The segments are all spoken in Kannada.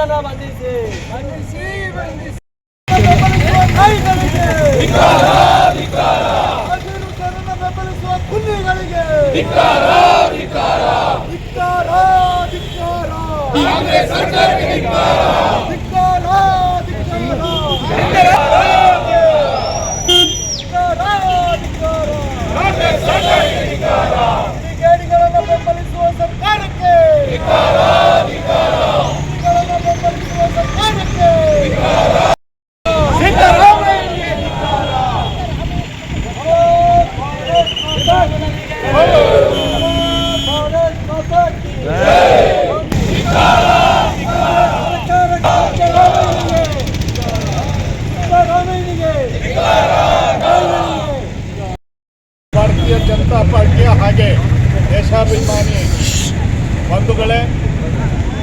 ಮಿಸೈಲನ್ನ ಬಂಧಿಸಿ ಬಂಧಿಸಿ ಬಂಧಿಸಿ ಬೆಂಬಲಿಸುವ ಸೇನೆಯನ್ನು ಬೆಂಬಲಿಸುವ ಕುನ್ನಿಗಳಿಗೆ ಧಿಕ್ಕಾರ ಧಿಕ್ಕಾರ ಧಿಕ್ಕಾರ ಧಿಕ್ಕಾರ ಧಿಕ್ಕಾರ ಧಿಕ್ಕಾರ ಕಿಡಿಗೇಡಿಗಳನ್ನು ಬೆಂಬಲಿಸುವ ಸರ್ಕಾರಕ್ಕೆ ಕಿಡಿಗೇಡಿಗಳನ್ನು ಬೆಂಬಲಿಸುವ ಸರ್ಕಾರಕ್ಕೆ ಸಿದ್ದರಾಮಯ್ಯಗೆ ಧಿಕ್ಕಾರ. ಭಾರತ್ ಭಾರತ್ ಮಾತಾ ಕಿ ಭಾರತೀಯ ಪಾರ್ಟಿಯ ಹಾಗೆ ದೇಶಾಭಿಮಾನಿ ಬಂಧುಗಳೇ,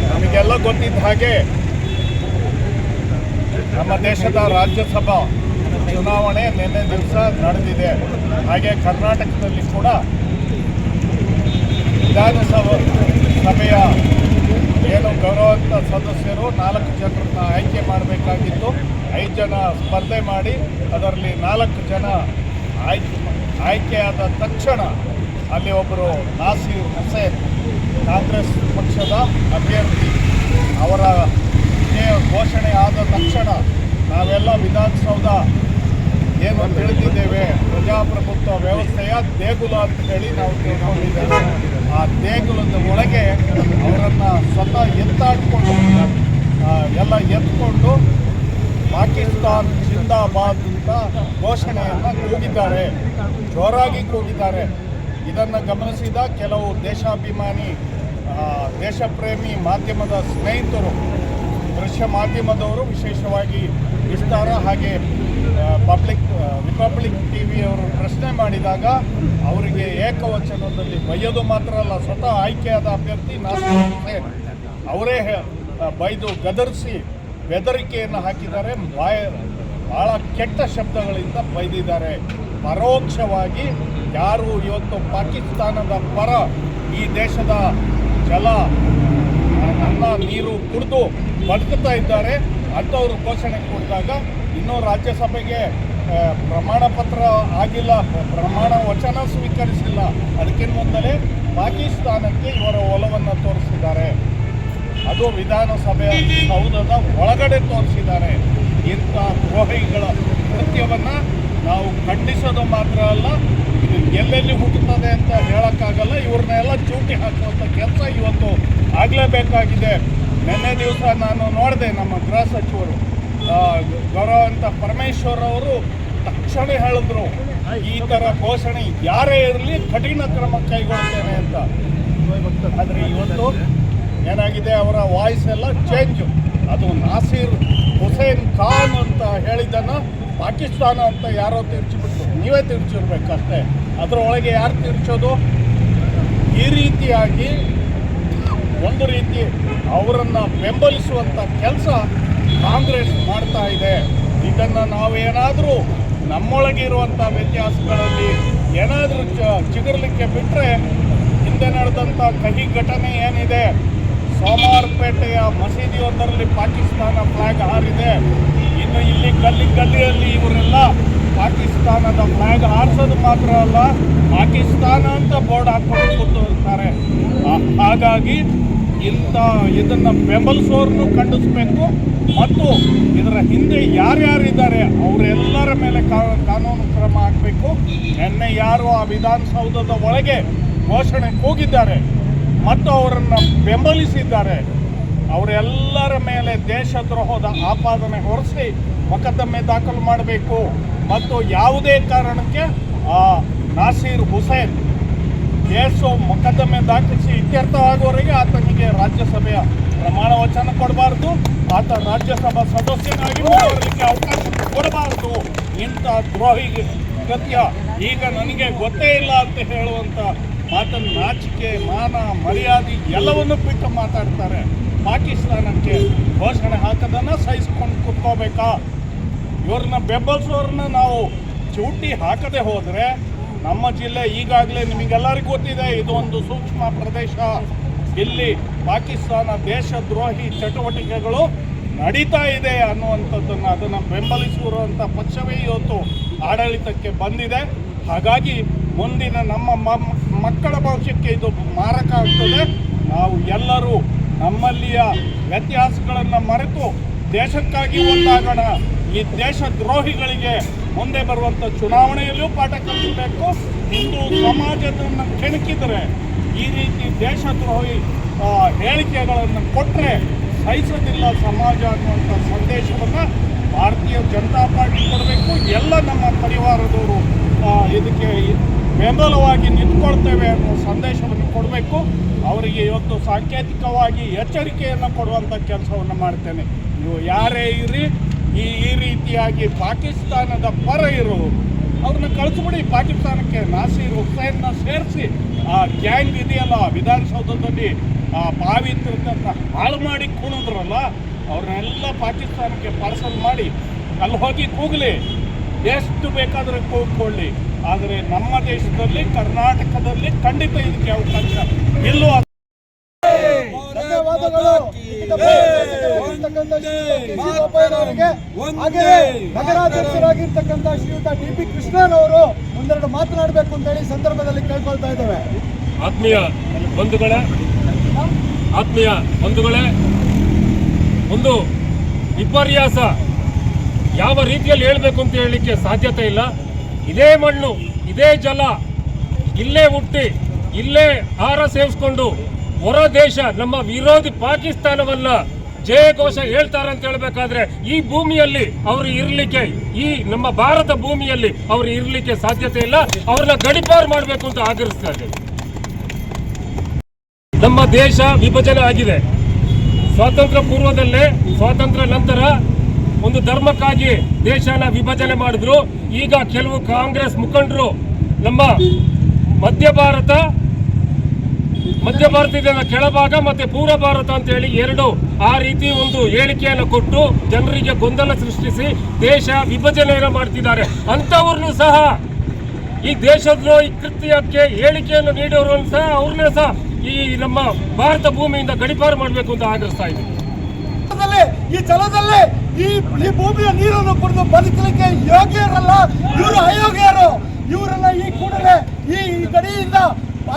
ನಮಗೆಲ್ಲ ಗೊತ್ತಿದ್ದ ಹಾಗೆ ನಮ್ಮ ದೇಶದ ರಾಜ್ಯಸಭಾ ಚುನಾವಣೆ ನಿನ್ನೆ ದಿವಸ ನಡೆದಿದೆ. ಹಾಗೆ ಕರ್ನಾಟಕದಲ್ಲಿ ಕೂಡ ವಿಧಾನಸಭಾ ಸಭೆಯ ಏನು ಗೌರವಂತ ಸದಸ್ಯರು ನಾಲ್ಕು ಜನರನ್ನ ಆಯ್ಕೆ ಮಾಡಬೇಕಾಗಿತ್ತು. ಐದು ಜನ ಸ್ಪರ್ಧೆ ಮಾಡಿ, ಅದರಲ್ಲಿ ನಾಲ್ಕು ಜನ ಆಯ್ಕೆ ಆಯ್ಕೆಯಾದ ತಕ್ಷಣ ಅಲ್ಲಿ ಒಬ್ಬರು ನಾಸೀರ್ ಹುಸೇನ್, ಕಾಂಗ್ರೆಸ್ ಪಕ್ಷದ ಅಭ್ಯರ್ಥಿ, ಅವರ ಘೋಷಣೆ ಆದ ತಕ್ಷಣ ನಾವೆಲ್ಲ ವಿಧಾನಸೌಧ ಏನು ತಿಳಿದಿದ್ದೇವೆ? ಪ್ರಜಾಪ್ರಭುತ್ವ ವ್ಯವಸ್ಥೆಯ ದೇಗುಲ ಅಂತ ಹೇಳಿ ನಾವು ತಿಳ್ಕೊಂಡಿದ್ದೇವೆ. ಆ ದೇಗುಲದ ಒಳಗೆ ಅವರನ್ನು ಸ್ವತಃ ಎತ್ತಾಡ್ಕೊಂಡು ಎಲ್ಲ ಎತ್ಕೊಂಡು ಪಾಕಿಸ್ತಾನ್ ಜಿಂದಾಬಾದ್ ಅಂತ ಘೋಷಣೆಯನ್ನು ಕೂಗಿದ್ದಾರೆ. ಜೋರಾಗಿ ಕೂಗಿದ್ದಾರೆ. ಇದನ್ನು ಗಮನಿಸಿದ ಕೆಲವು ದೇಶಾಭಿಮಾನಿ ದೇಶಪ್ರೇಮಿ ಮಾಧ್ಯಮದ ಸ್ನೇಹಿತರು, ದೃಶ್ಯ ಮಾಧ್ಯಮದವರು ವಿಶೇಷವಾಗಿ ವಿಸ್ತಾರ ಹಾಗೆ ಪಬ್ಲಿಕ್ ರಿಪಬ್ಲಿಕ್ ಟಿ ವಿಯವರು ಪ್ರಶ್ನೆ ಮಾಡಿದಾಗ ಅವರಿಗೆ ಏಕವಚನದಲ್ಲಿ ಬೈಯೋದು ಮಾತ್ರ ಅಲ್ಲ, ಸ್ವತಃ ಆಯ್ಕೆಯಾದ ಅಭ್ಯರ್ಥಿ ನಾಸೀರ್ ಅವರೇ ಬೈದು ಗದರಿಸಿ ಬೆದರಿಕೆಯನ್ನು ಹಾಕಿದ್ದಾರೆ. ಬಾಯ ಭಾಳ ಕೆಟ್ಟ ಶಬ್ದಗಳಿಂದ ಬೈದಿದ್ದಾರೆ. ಪರೋಕ್ಷವಾಗಿ ಯಾರು ಇವತ್ತು ಪಾಕಿಸ್ತಾನದ ಪರ ಈ ದೇಶದ ಜಲ, ಅನ್ನ, ನೀರು ಕುಡಿದು ಬದುಕುತ್ತಾ ಇದ್ದಾರೆ. ಅಂಥವ್ರು ಘೋಷಣೆ ಕೊಟ್ಟಾಗ ಇನ್ನೂ ರಾಜ್ಯಸಭೆಗೆ ಪ್ರಮಾಣ ಪತ್ರ ಆಗಿಲ್ಲ, ಪ್ರಮಾಣ ವಚನ ಸ್ವೀಕರಿಸಿಲ್ಲ. ಅದಕ್ಕಿಂತ ಮುಂದಲೇ ಪಾಕಿಸ್ತಾನಕ್ಕೆ ಇವರ ಒಲವನ್ನು ತೋರಿಸಿದ್ದಾರೆ. ಅದು ವಿಧಾನಸಭೆಯ ಸೌಧದ ಒಳಗಡೆ ತೋರಿಸಿದ್ದಾರೆ. ಇಂಥ ದ್ರೋಹಿಗಳ ಕೃತ್ಯವನ್ನು ನಾವು ಖಂಡಿಸೋದು ಮಾತ್ರ ಅಲ್ಲ, ಇದು ಎಲ್ಲೆಲ್ಲಿ ಹುಟ್ಟುತ್ತದೆ ಅಂತ ಹೇಳೋಕ್ಕಾಗಲ್ಲ ಇವ್ರನ್ನೆಲ್ಲ ಚೂಟಿ ಹಾಕುವಂಥ ಕೆಲಸ ಇವತ್ತು ಆಗಲೇಬೇಕಾಗಿದೆ. ನಿನ್ನೆ ದಿವಸ ನಾನು ನೋಡಿದೆ ನಮ್ಮ ಗೃಹ ಸಚಿವರು ಗೌರವಂತ ಪರಮೇಶ್ವರ್ ಅವರು ತಕ್ಷಣ ಹೇಳಿದ್ರು, ಈ ಥರ ಘೋಷಣೆ ಯಾರೇ ಇರಲಿ ಕಠಿಣ ಕ್ರಮ ಕೈಗೊಳ್ತೇನೆ ಅಂತ. ಆದರೆ ಇವತ್ತು ಏನಾಗಿದೆ? ಅವರ ವಾಯ್ಸ್ ಎಲ್ಲ ಚೇಂಜ್ ಅದು ನಾಸೀರ್ ಹುಸೇನ್ ಖಾನ್ ಅಂತ ಹೇಳಿದ್ದನ್ನು ಪಾಕಿಸ್ತಾನ ಅಂತ ಯಾರೋ ತಿರ್ಚಿಬಿಟ್ಟು ನೀವೇ ತಿರ್ಚಿರ್ಬೇಕಷ್ಟೇ. ಅದರೊಳಗೆ ಯಾರು ತಿರ್ಚೋದು? ಈ ರೀತಿಯಾಗಿ ಒಂದು ರೀತಿ ಅವರನ್ನು ಬೆಂಬಲಿಸುವಂಥ ಕೆಲಸ ಕಾಂಗ್ರೆಸ್ ಮಾಡ್ತಾ ಇದೆ. ಇದನ್ನು ನಾವೇನಾದರೂ ನಮ್ಮೊಳಗಿರುವಂಥ ವ್ಯತ್ಯಾಸಗಳಲ್ಲಿ ಏನಾದರೂ ಚಿಗುರ್ಲಿಕ್ಕೆ ಬಿಟ್ಟರೆ ಹಿಂದೆ ನಡೆದಂಥ ಕಹಿ ಘಟನೆ ಏನಿದೆ? ಸೋಮವಾರಪೇಟೆಯ ಮಸೀದಿಯೊಂದರಲ್ಲಿ ಪಾಕಿಸ್ತಾನ ಫ್ಲಾಗ್ ಹಾರಿದೆ. ಇನ್ನು ಇಲ್ಲಿ ಗಲ್ಲಿ ಗಲ್ಲಿಯಲ್ಲಿ ಇವರೆಲ್ಲ ಪಾಕಿಸ್ತಾನದ ಫ್ಲಾಗ್ ಹಾರಿಸೋದು ಮಾತ್ರ ಅಲ್ಲ, ಪಾಕಿಸ್ತಾನ ಅಂತ ಬೋರ್ಡ್ ಹಾಕೊಂಡು ಕೂತಿರ್ತಾರೆ ಹಾಗಾಗಿ ಇಂಥ ಇದನ್ನು ಬೆಂಬಲಿಸೋರ್ನು ಖಂಡಿಸಬೇಕು. ಮತ್ತು ಇದರ ಹಿಂದೆ ಯಾರ್ಯಾರಿದ್ದಾರೆ, ಅವರೆಲ್ಲರ ಮೇಲೆ ಕಾನೂನು ಕ್ರಮ ಆಗಬೇಕು ನಿನ್ನೆ ಯಾರು ಆ ವಿಧಾನಸೌಧದ ಒಳಗೆ ಘೋಷಣೆ ಕೂಗಿದ್ದಾರೆ ಮತ್ತು ಅವರನ್ನು ಬೆಂಬಲಿಸಿದ್ದಾರೆ. ಅವರೆಲ್ಲರ ಮೇಲೆ ದೇಶದ್ರೋಹದ ಆಪಾದನೆ ಹೊರಿಸಿ ಮೊಕದ್ದಮೆ ದಾಖಲು ಮಾಡಬೇಕು. ಮತ್ತು ಯಾವುದೇ ಕಾರಣಕ್ಕೆ, ಆ, ನಾಸೀರ್ ಹುಸೇನ್ ಕೇಸು ಮೊಕದ್ದಮೆ ದಾಖಲಿಸಿ ಇತ್ಯರ್ಥವಾಗುವವರೆಗೆ ಆತನಿಗೆ ರಾಜ್ಯಸಭೆಯ ಪ್ರಮಾಣ ವಚನ ಕೊಡಬಾರ್ದು. ಆತ ರಾಜ್ಯಸಭಾ ಸದಸ್ಯನಾಗಿ ಅವಕಾಶ ಕೊಡಬಾರ್ದು. ಇಂಥ ದ್ರೋಹಿ ಕೃತ್ಯ ಈಗ ನನಗೆ ಗೊತ್ತೇ ಇಲ್ಲ ಅಂತ ಹೇಳುವಂಥ ಮಾತನ್ನು ನಾಚಿಕೆ, ಮಾನ, ಮರ್ಯಾದೆ ಎಲ್ಲವನ್ನು ಬಿಟ್ಟು ಮಾತಾಡ್ತಾರೆ. ಪಾಕಿಸ್ತಾನಕ್ಕೆ ಘೋಷಣೆ ಹಾಕೋದನ್ನು ಸಹಿಸ್ಕೊಂಡು ಕುತ್ಕೋಬೇಕಾ? ಇವ್ರನ್ನ ಬೆಂಬಲಿಸೋರನ್ನ ನಾವು ಚೂಟಿ ಹಾಕದೆ ಹೋದರೆ ನಮ್ಮ ಜಿಲ್ಲೆ ಈಗಾಗಲೇ ನಿಮಗೆಲ್ಲರಿಗೂ ಗೊತ್ತಿದೆ ಇದು ಒಂದು ಸೂಕ್ಷ್ಮ ಪ್ರದೇಶ. ಇಲ್ಲಿ ಪಾಕಿಸ್ತಾನ ದೇಶದ್ರೋಹಿ ಚಟುವಟಿಕೆಗಳು ನಡೀತಾ ಇದೆ ಅನ್ನುವಂಥದ್ದನ್ನು, ಅದನ್ನು ಬೆಂಬಲಿಸಿರುವಂಥ ಪಕ್ಷವೇ ಇವತ್ತು ಆಡಳಿತಕ್ಕೆ ಬಂದಿದೆ. ಹಾಗಾಗಿ ಮುಂದಿನ ನಮ್ಮ ಮಕ್ಕಳ ಭವಿಷ್ಯಕ್ಕೆ ಇದು ಮಾರಕ ಆಗ್ತದೆ. ನಾವು ಎಲ್ಲರೂ ನಮ್ಮಲ್ಲಿಯ ವ್ಯತ್ಯಾಸಗಳನ್ನು ಮರೆತು ದೇಶಕ್ಕಾಗಿ ಒಂದಾಗೋಣ. ಈ ದೇಶದ್ರೋಹಿಗಳಿಗೆ ಮುಂದೆ ಬರುವಂಥ ಚುನಾವಣೆಯಲ್ಲೂ ಪಾಠ ಕಲಿಸಬೇಕು. ಹಿಂದೂ ಸಮಾಜದನ್ನು ಕೆಣಕಿದರೆ ಈ ರೀತಿ ದೇಶದ್ರೋಹಿ ಹೇಳಿಕೆಗಳನ್ನು ಕೊಟ್ಟರೆ ಸಹಿಸೋದಿಲ್ಲ ಸಮಾಜ ಅನ್ನುವಂಥ ಸಂದೇಶವನ್ನು ಭಾರತೀಯ ಜನತಾ ಪಾರ್ಟಿ ಕೊಡಬೇಕು. ಎಲ್ಲ ನಮ್ಮ ಪರಿವಾರದವರು ಇದಕ್ಕೆ ಬೆಂಬಲವಾಗಿ ನಿಂತ್ಕೊಳ್ತೇವೆ ಅನ್ನೋ ಸಂದೇಶವನ್ನು ಕೊಡಬೇಕು. ಅವರಿಗೆ ಇವತ್ತು ಸಾಂಕೇತಿಕವಾಗಿ ಎಚ್ಚರಿಕೆಯನ್ನು ಕೊಡುವಂಥ ಕೆಲಸವನ್ನು ಮಾಡ್ತೇನೆ. ನೀವು ಯಾರೇ ಇರಿ, ಈ ಈ ರೀತಿಯಾಗಿ ಪಾಕಿಸ್ತಾನದ ಪರ ಇರೋರು ಅವ್ರನ್ನ ಕಳಿಸ್ಬಿಡಿ, ಪಾಕಿಸ್ತಾನಕ್ಕೆ ನಾಸೀರ್ ಹುಸೇನ್ನ ಸೇರಿಸಿ. ಆ ಗ್ಯಾಂಗ್ ಇದೆಯಲ್ಲ, ವಿಧಾನಸೌಧದಲ್ಲಿ ಆ ಬಾವಿ ಹಾಳು ಮಾಡಿ ಕುಣಿದ್ರಲ್ಲ ಅವ್ರನ್ನೆಲ್ಲ ಪಾಕಿಸ್ತಾನಕ್ಕೆ ಪಾರ್ಸಲ್ ಮಾಡಿ, ಅಲ್ಲಿ ಹೋಗಿ ಕೂಗಲಿ. ಎಷ್ಟು ಬೇಕಾದರೂ ಕೂಗ್ಕೊಳ್ಳಿ. ಆದರೆ ನಮ್ಮ ದೇಶದಲ್ಲಿ ಕರ್ನಾಟಕದಲ್ಲಿ ಖಂಡಿತ ಇದಕ್ಕೆ ಅವಕಾಶ ಎಲ್ಲೂ. ಹಾಗೆ ನಗರಾಧ್ಯಕ್ಷರಾಗಿರ್ತಕ್ಕಂಥ ಶ್ರೀಯುತ ಡಿ ಪಿ ಕೃಷ್ಣನವರು ಒಂದೆರಡು ಮಾತನಾಡಬೇಕು ಅಂತ ಹೇಳಿ ಸಂದರ್ಭದಲ್ಲಿ ಕೇಳ್ಕೊಳ್ತಾ ಇದ್ದೇವೆ. ಆತ್ಮೀಯ ಬಂಧುಗಳೇ ಆತ್ಮೀಯ ಬಂಧುಗಳೇ ಒಂದು ವಿಪರ್ಯಾಸ ಯಾವ ರೀತಿಯಲ್ಲಿ ಹೇಳಬೇಕು ಅಂತ ಹೇಳಲಿಕ್ಕೆ ಸಾಧ್ಯತೆ ಇಲ್ಲ. ಇದೇ ಮಣ್ಣು, ಇದೇ ಜಲ, ಇಲ್ಲೇ ಹುಟ್ಟಿ, ಇಲ್ಲೇ ಆಹಾರ ಸೇವಿಸ್ಕೊಂಡು ಹೊರ ದೇಶ, ನಮ್ಮ ವಿರೋಧಿ ಪಾಕಿಸ್ತಾನವನ್ನ ಜಯಘೋಷ ಹೇಳ್ತಾರೆ ಅಂತ ಹೇಳಬೇಕಾದ್ರೆ ಈ ಭೂಮಿಯಲ್ಲಿ ಅವರು ಇರ್ಲಿಕ್ಕೆ, ಈ ನಮ್ಮ ಭಾರತ ಭೂಮಿಯಲ್ಲಿ ಅವರು ಇರ್ಲಿಕ್ಕೆ ಸಾಧ್ಯತೆ ಇಲ್ಲ. ಅವ್ರನ್ನ ಗಡಿಪಾರು ಮಾಡಬೇಕು ಅಂತ ಆಗ್ರಹಿಸ್ತಾ ಇದ್ದೇವೆ ನಮ್ಮ ದೇಶ ವಿಭಜನೆ ಆಗಿದೆ. ಸ್ವಾತಂತ್ರ್ಯ ಪೂರ್ವದಲ್ಲೇ, ಸ್ವಾತಂತ್ರ್ಯ ನಂತರ ಒಂದು ಧರ್ಮಕ್ಕಾಗಿ ದೇಶನ ವಿಭಜನೆ ಮಾಡಿದ್ರು. ಈಗ ಕೆಲವು ಕಾಂಗ್ರೆಸ್ ಮುಖಂಡರು ನಮ್ಮ ಮಧ್ಯ ಭಾರತ, ಮಧ್ಯ ಭಾರತದ ಕೆಳಭಾಗ ಮತ್ತೆ ಪೂರ್ವ ಭಾರತ ಅಂತ ಹೇಳಿ ಎರಡು ಆ ರೀತಿ ಒಂದು ಹೇಳಿಕೆಯನ್ನು ಕೊಟ್ಟು ಜನರಿಗೆ ಗೊಂದಲ ಸೃಷ್ಟಿಸಿ ದೇಶ ವಿಭಜನೆಯನ್ನು ಮಾಡ್ತಿದ್ದಾರೆ. ಅಂಥವ್ರನ್ನು ಸಹ ಈ ದೇಶದ್ರೋಹಿ ಕೃತ್ಯಕ್ಕೆ ಹೇಳಿಕೆಯನ್ನು ನೀಡೋರನ್ನು ಸಹ ಅವ್ರನ್ನೇ ಸಹ ಈ ನಮ್ಮ ಭಾರತ ಭೂಮಿಯಿಂದ ಗಡಿಪಾರು ಮಾಡಬೇಕು ಅಂತ ಆಗ್ರಹಿಸ್ತಾ ಇದ್ದೀವಿ ಈ ಜಲದಲ್ಲಿ ಈ ಈ ಭೂಮಿಯ ನೀರನ್ನು ಕುಡಿದು ಬದುಕಲಿಕ್ಕೆ ಯೋಗ್ಯರಲ್ಲ, ಇವರು ಅಯೋಗ್ಯರು. ಇವರನ್ನ ಈ ಕೂಡಲೇ ಈ ಗಡಿಯಿಂದ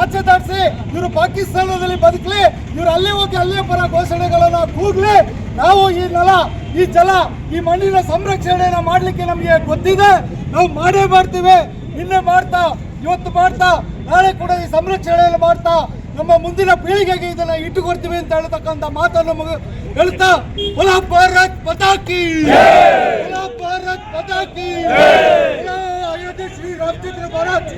ಆಚೆ ದಾಟಿಸಿ, ಇವರು ಪಾಕಿಸ್ತಾನದಲ್ಲಿ ಬದುಕಲಿ, ಇವರು ಅಲ್ಲಿ ಹೋಗಿ ಅಲ್ಲೇ ಪರ ಘೋಷಣೆಗಳನ್ನು ಕೂಗ್ಲಿ. ನಾವು ಈ ನೆಲ, ಈ ಜಲ, ಈ ಮಣ್ಣಿನ ಸಂರಕ್ಷಣೆಯನ್ನು ಮಾಡ್ಲಿಕ್ಕೆ ನಮಗೆ ಗೊತ್ತಿದೆ. ನಾವು ಮಾಡೇ ಮಾಡ್ತೀವಿ. ನಿನ್ನೆ ಮಾಡ್ತಾ, ಇವತ್ತು ಮಾಡ್ತಾ, ನಾಳೆ ಕೂಡ ಈ ಸಂರಕ್ಷಣೆಯನ್ನು ಮಾಡ್ತಾ ನಮ್ಮ ಮುಂದಿನ ಪೀಳಿಗೆಗೆ ಇದನ್ನ ಇಟ್ಟುಕೊಡ್ತೀವಿ ಅಂತ ಹೇಳತಕ್ಕಂತ ಮಾತನ್ನು ಮಗ ಹೇಳ್ತಾ ಹೊಲ ಭಾರತ್ ಪತಾಕಿ ಹೊಲ ಭಾರತ್ ಪತಾಕಿ ಅಯೋಧ್ಯೆ ಶ್ರೀ ರಾಮಚಂದ್ರ ಮಹಾರಾಜ್.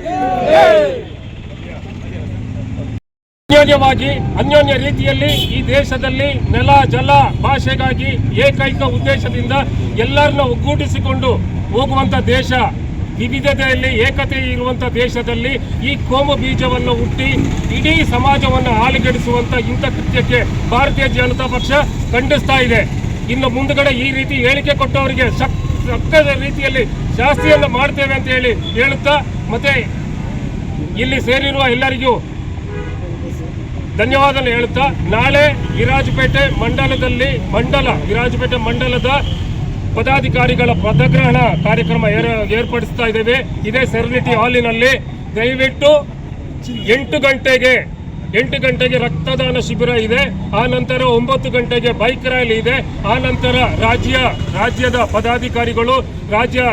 ಅನ್ಯೋನ್ಯವಾಗಿ, ಅನ್ಯೋನ್ಯ ರೀತಿಯಲ್ಲಿ ಈ ದೇಶದಲ್ಲಿ ನೆಲ, ಜಲ ಭಾಷೆಗಾಗಿ ಏಕೈಕ ಉದ್ದೇಶದಿಂದ ಎಲ್ಲರನ್ನ ಒಗ್ಗೂಡಿಸಿಕೊಂಡು ಹೋಗುವಂತ ದೇಶ. ವಿವಿಧತೆಯಲ್ಲಿ ಏಕತೆ ಇರುವಂಥ ದೇಶದಲ್ಲಿ ಈ ಕೋಮು ಬೀಜವನ್ನು ಹುಟ್ಟಿ ಇಡೀ ಸಮಾಜವನ್ನು ಹಾಲುಗೆಡಿಸುವಂಥ ಇಂಥ ಕೃತ್ಯಕ್ಕೆ ಭಾರತೀಯ ಜನತಾ ಪಕ್ಷ ಖಂಡಿಸ್ತಾ ಇದೆ. ಇನ್ನು ಮುಂದುಗಡೆ ಈ ರೀತಿ ಹೇಳಿಕೆ ಕೊಟ್ಟವರಿಗೆ ಶಕ್ ರೀತಿಯಲ್ಲಿ ಶಾಸ್ತಿಯನ್ನು ಮಾಡ್ತೇವೆ ಅಂತ ಹೇಳಿ ಹೇಳುತ್ತಾ, ಮತ್ತೆ ಇಲ್ಲಿ ಸೇರಿರುವ ಎಲ್ಲರಿಗೂ ಧನ್ಯವಾದ ಹೇಳುತ್ತಾ, ನಾಳೆ ವಿರಾಜಪೇಟೆ ಮಂಡಲದಲ್ಲಿ ಮಂಡಲ, ವಿರಾಜಪೇಟೆ ಮಂಡಲದ ಪದಾಧಿಕಾರಿಗಳ ಪದಗ್ರಹಣ ಕಾರ್ಯಕ್ರಮ ಏರ್- ಏರ್ಪಡಿಸ್ತಾ ಇದ್ದೇವೆ. ಇದೇ ಸೆರೆನಿಟಿ ಹಾಲಿನಲ್ಲಿ ದಯವಿಟ್ಟು ಎಂಟು ಗಂಟೆಗೆ ಎಂಟು ಗಂಟೆಗೆ ರಕ್ತದಾನ ಶಿಬಿರ ಇದೆ. ಆ ನಂತರ ಒಂಬತ್ತು ಗಂಟೆಗೆ ಬೈಕ್ ರ್ಯಾಲಿ ಇದೆ. ಆ ನಂತರ ರಾಜ್ಯ, ರಾಜ್ಯದ ಪದಾಧಿಕಾರಿಗಳು, ರಾಜ್ಯ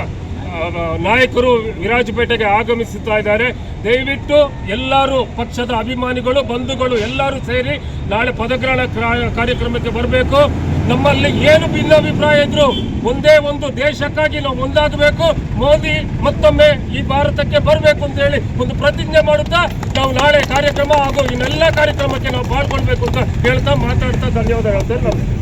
ನಾಯಕರು ವಿರಾಜಪೇಟೆಗೆ ಆಗಮಿಸುತ್ತಾ ಇದ್ದಾರೆ. ದಯವಿಟ್ಟು ಎಲ್ಲರೂ ಪಕ್ಷದ ಅಭಿಮಾನಿಗಳು, ಬಂಧುಗಳು ಎಲ್ಲರೂ ಸೇರಿ ನಾಳೆ ಪದಗ್ರಹಣ ಕ್ರಾ- ಕಾರ್ಯಕ್ರಮಕ್ಕೆ ಬರಬೇಕು. ನಮ್ಮಲ್ಲಿ ಏನು ಭಿನ್ನಾಭಿಪ್ರಾಯ ಇದ್ರು ಒಂದೇ ಒಂದು ದೇಶಕ್ಕಾಗಿ ನಾವು ಒಂದಾಗಬೇಕು. ಮೋದಿ ಮತ್ತೊಮ್ಮೆ ಈ ಭಾರತಕ್ಕೆ ಬರಬೇಕು ಅಂತ ಹೇಳಿ ಒಂದು ಪ್ರತಿಜ್ಞೆ ಮಾಡುತ್ತಾ ನಾವು ನಾಳೆ ಕಾರ್ಯಕ್ರಮ ಹಾಗೂ ಇನ್ನೆಲ್ಲ ಕಾರ್ಯಕ್ರಮಕ್ಕೆ ನಾವು ಪಾಲ್ಗೊಳ್ಬೇಕು ಅಂತ ಹೇಳ್ತಾ ಮಾತಾಡ್ತಾ ಧನ್ಯವಾದ ಹೇಳ್ತೇನೆ ನಮಸ್ತೆ